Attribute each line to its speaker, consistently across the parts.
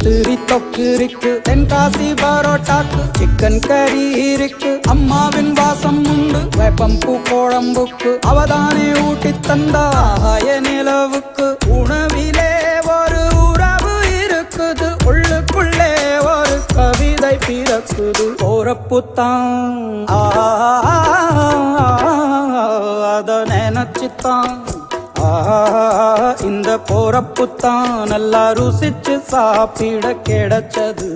Speaker 1: பிரியாணிக்கு தொக்கு இருக்கு தென்காசி பரோட்டாக்கு சிக்கன் கறி இருக்கு அம்மாவின் வாசம் உண்டு வேப்பம்பூ குழம்புக்கு அவதானே ஊட்டி தந்தாய நிலவுக்கு உணவிலே ஒரு உறவு இருக்குது உள்ளுக்குள்ளே ஒரு கவிதை பிறக்குது போறப்புத்தான் அத நினைச்சுத்தான் இந்த போறப்புத்தான் நல்லா ருசிச்சு சாப்பிட கிடைச்சது.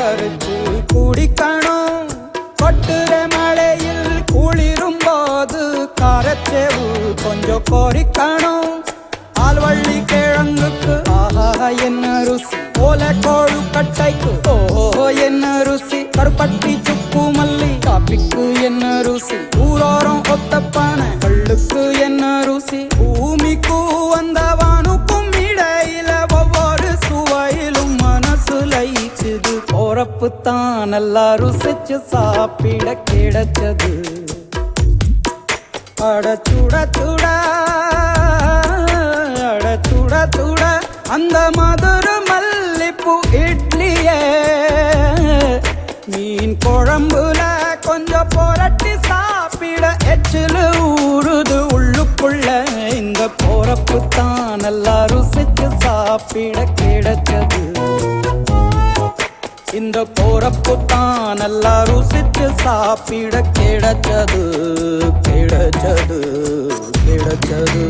Speaker 1: கரைச்சு குடிக்கணும். கொட்டுற மழையில் குளிரும் போது காரத்தேவு கொஞ்சம் பொறிக்கணும். ஆல்வள்ளி கிழங்குக்கு ஆஹா என்ன ருசி. போல கோழு கட்டைக்கு ஓஹோ என்ன ருசி. கருப்பட்டி சுப்பு மல்லி காப்பிக்கு என்ன ருசி. ஊரோரம் ஒத்தப்பான கல்லுக்கு என்ன ருசி. போறப்பு தான் நல்லா ருசிச்சு சாப்பிட கிடைச்சது. அடச்சுட சுட அடச்சுட சுட சுட அந்த மதுர மல்லிப்பூ இட்லியே. மீன் குழம்புல கொஞ்சம் புரட்டி சாப்பிட எச்சிலு ஊறுது உள்ளுக்குள்ள. இந்த போறப்பு தான் நல்லா ருசிச்சு சாப்பிட கிடைச்சது. இந்த போறப்பு தான் நல்லா ருசித்து சாப்பிட கிடைச்சது கிடைச்சது கிடைச்சது.